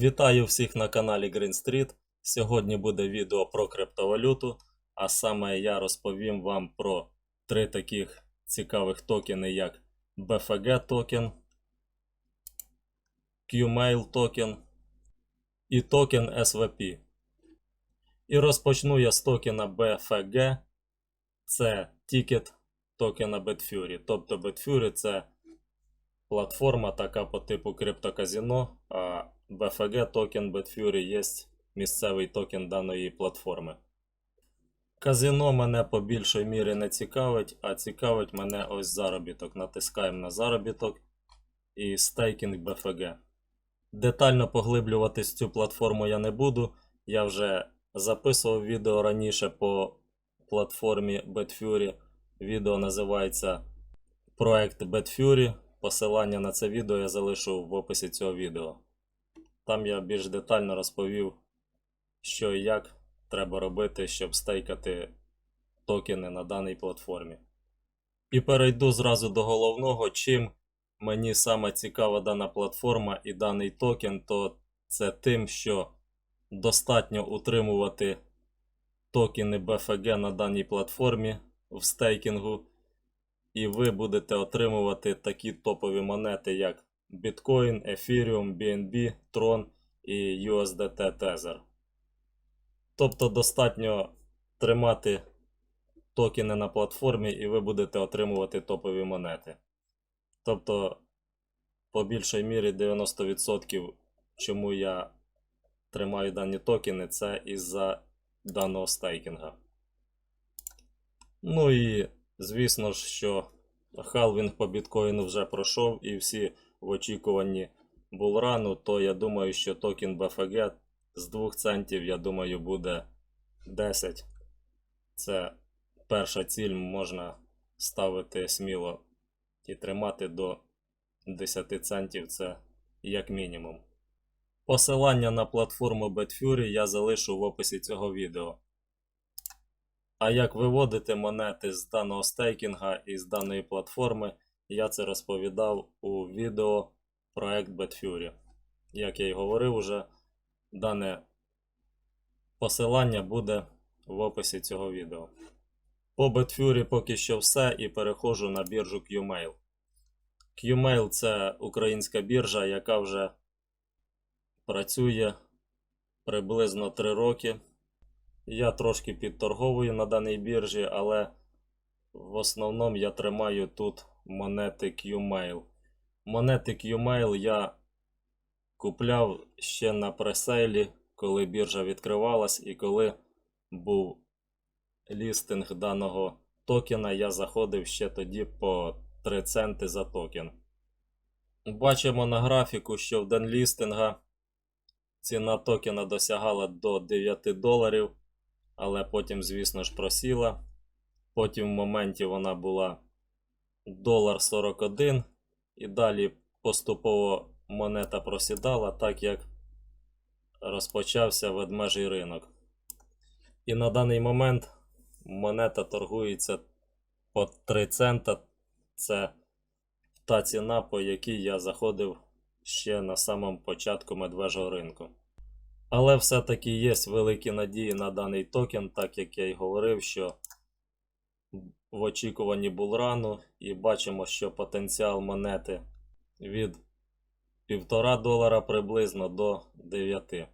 Вітаю всіх на каналі Green Street. Сьогодні буде відео про криптовалюту, а саме я розповім вам про три таких цікавих токени, як BFG токен, Qmail токен і токен SVP. І розпочну я з токена BFG. Це тікет токена Betfury. Тобто Betfury це платформа така по типу криптоказіно, а BFG токен Betfury є місцевий токен даної платформи. Казино мене по більшій мірі не цікавить, а цікавить мене ось заробіток. Натискаємо на заробіток і стейкінг BFG. Детально поглиблюватись цю платформу я не буду. Я вже записував відео раніше по платформі Betfury. Відео називається Проект Betfury. Посилання на це відео я залишу в описі цього відео. Там я більш детально розповів, що і як треба робити, щоб стейкати токени на даній платформі. І перейду зразу до головного, чим мені саме цікава дана платформа і даний токен, то це тим, що достатньо утримувати токени BFG на даній платформі в стейкінгу, і ви будете отримувати такі топові монети, як Bitcoin, Ethereum, BNB, Tron і USDT Tether. Тобто достатньо тримати токени на платформі, і ви будете отримувати топові монети. Тобто, по більшій мірі 90% чому я тримаю дані токени, це із-за даного стейкінга. Ну і звісно ж, що халвінг по біткоїну вже пройшов, і всі в очікуванні булрану, то я думаю, що токен BFG з 2 центів, я думаю, буде 10. Це перша ціль можна ставити сміло і тримати до 10 центів це як мінімум. Посилання на платформу Betfury я залишу в описі цього відео. А як виводити монети з даного стейкінга і з даної платформи, я це розповідав у відео проект Betfury. Як я й говорив уже, дане посилання буде в описі цього відео. По Betfury поки що все і переходжу на біржу Qmail. Qmail це українська біржа, яка вже працює приблизно 3 роки. Я трошки підторговую на даній біржі, але в основному я тримаю тут монети Qmail. Монети Qmail я купляв ще на пресейлі, коли біржа відкривалась і коли був лістинг даного токена, я заходив ще тоді по 3 центи за токен. Бачимо на графіку, що в день лістинга ціна токена досягала до 9 доларів, але потім, звісно ж, просіла. Потім в моменті вона була долар 41 і далі поступово монета просідала, так як розпочався ведмежий ринок. І на даний момент монета торгується по 3 цента. Це та ціна, по якій я заходив ще на самому початку медвежого ринку. Але все-таки є великі надії на даний токен, так як я й говорив, що в очікуванні булрану, і бачимо, що потенціал монети від 1,5 долара приблизно до 9.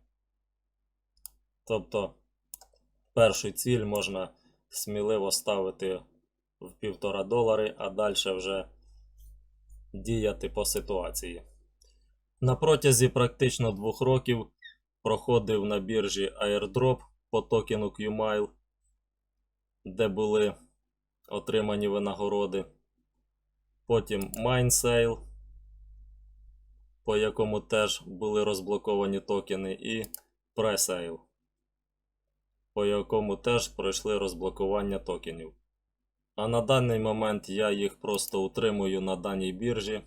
Тобто першу ціль можна сміливо ставити в 1,5 долари, а далі вже діяти по ситуації. На протязі практично двох років проходив на біржі airdrop по токену Qmile, де були отримані винагороди. Потім Mine Sale, по якому теж були розблоковані токени, і Presale, по якому теж пройшли розблокування токенів. А на даний момент я їх просто утримую на даній біржі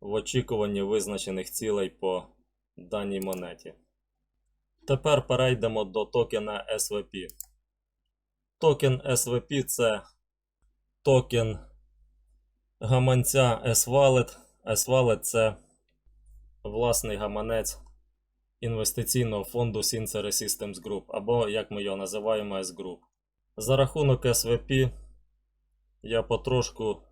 в очікуванні визначених цілей по даній монеті. Тепер перейдемо до токена SVP. Токен SVP це токен гаманця S-Wallet. S-Wallet це власний гаманець інвестиційного фонду Sincere Systems Group, або як ми його називаємо S Group. За рахунок SVP я потрошку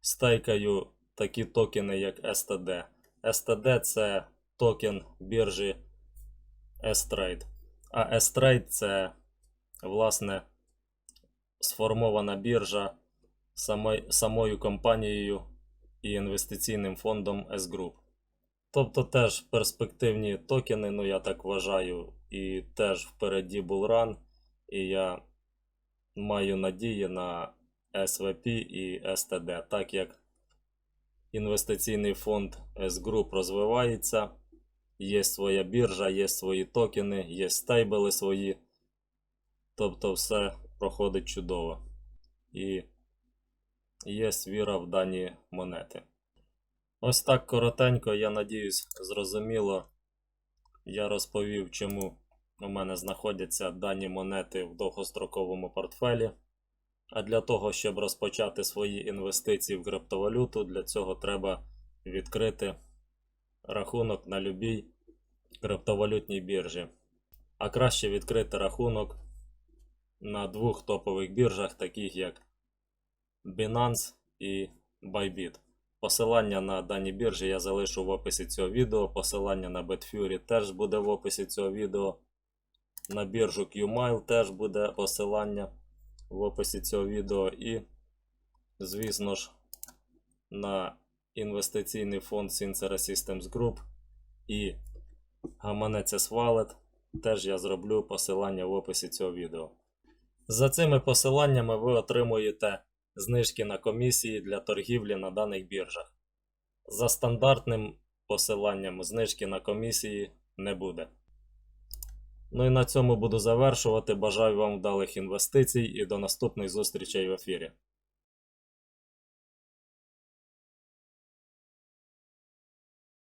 стейкаю такі токени, як STD. STD це токен біржі S-Trade. А S-Trade це, власне, сформована біржа самою компанією і інвестиційним фондом S-Group. Тобто теж перспективні токени, ну я так вважаю, і теж впереді Bullrun, і я маю надії на SVP і STD, так як інвестиційний фонд S-Group розвивається, є своя біржа, є свої токени, є стейбли свої. Тобто все проходить чудово. І є віра в дані монети. Ось так коротенько, я надіюсь, зрозуміло. Я розповів, чому у мене знаходяться дані монети в довгостроковому портфелі. А для того, щоб розпочати свої інвестиції в криптовалюту, для цього треба відкрити рахунок на любій криптовалютній біржі. А краще відкрити рахунок на двох топових біржах, таких як Binance і Bybit. Посилання на дані біржі я залишу в описі цього відео. Посилання на Betfury теж буде в описі цього відео. На біржу QMile теж буде посилання в описі цього відео. І, звісно ж, на інвестиційний фонд Sincere Systems Group і гаманець S-Wallet теж я зроблю посилання в описі цього відео. За цими посиланнями ви отримуєте знижки на комісії для торгівлі на даних біржах. За стандартним посиланням знижки на комісії не буде. Ну і на цьому буду завершувати. Бажаю вам вдалих інвестицій і до наступних зустрічей в ефірі.